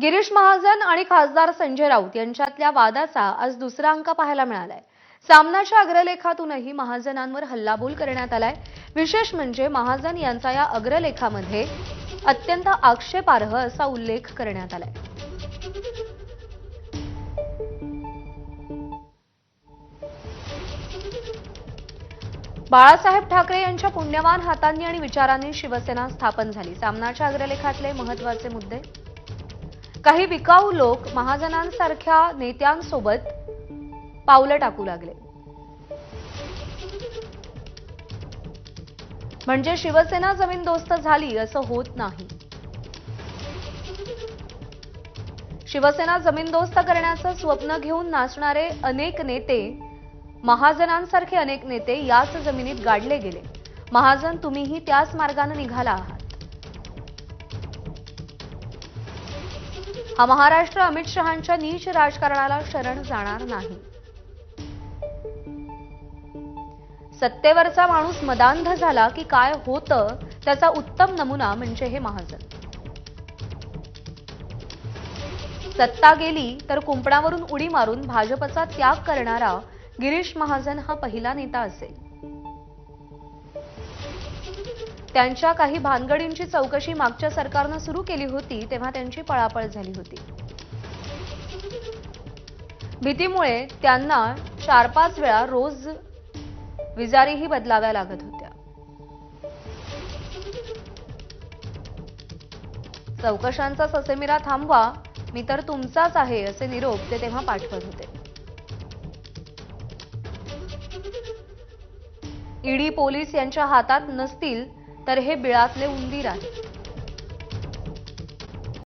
गिरीश महाजन आणि खासदार संजय राऊत यांच्यातल्या वादाचा आज दुसरा अंक पाहायला मिळालाय. सामनाच्या अग्रलेखातूनही महाजनांवर हल्लाबोल करण्यात आलाय. विशेष म्हणजे महाजन यांचा या अग्रलेखामध्ये अत्यंत आक्षेपार्ह असा उल्लेख करण्यात आलाय. बाळासाहेब ठाकरे यांच्या पुण्यवान हातांनी आणि विचारांनी शिवसेना स्थापन झाली. सामनाच्या अग्रलेखातले महत्त्वाचे मुद्दे? काही विकाऊ लोक महाजनांसारख्या नेत्यांसोबत पावलं टाकू लागले. म्हणजे शिवसेना जमीन दोस्त झाली असं होत नाही. शिवसेना जमीनदोस्त करण्याचं स्वप्न घेऊन नाचणारे अनेक नेते महाजनांसारखे अनेक नेते याच जमिनीत गाडले गेले. महाजन तुम्हीही त्याच मार्गाने निघाला आहात. हा महाराष्ट्र अमित शहांच्या नीच राजकारणाला शरण जाणार नाही. सत्तेवरचा माणूस मदांध झाला की काय होतं त्याचा उत्तम नमुना म्हणजे हे महाजन. सत्ता गेली तर कुंपणावरून उडी मारून भाजपचा त्याग करणारा गिरीश महाजन हा पहिला नेता असेल. त्यांच्या काही भानगडींची चौकशी मागच्या सरकारनं सुरू केली होती तेव्हा त्यांची पळापळ झाली होती. भीतीमुळे त्यांना चार पाच वेळा रोज विजारीही बदलाव्या लागत होत्या. चौकशांचा ससेमिरा थांबवा मी तर तुमचाच आहे असे निरोप ते तेव्हा पाठवत होते. ईडी पोलीस यांच्या हातात नसतील तर हे बिळातले उंदीर आहे.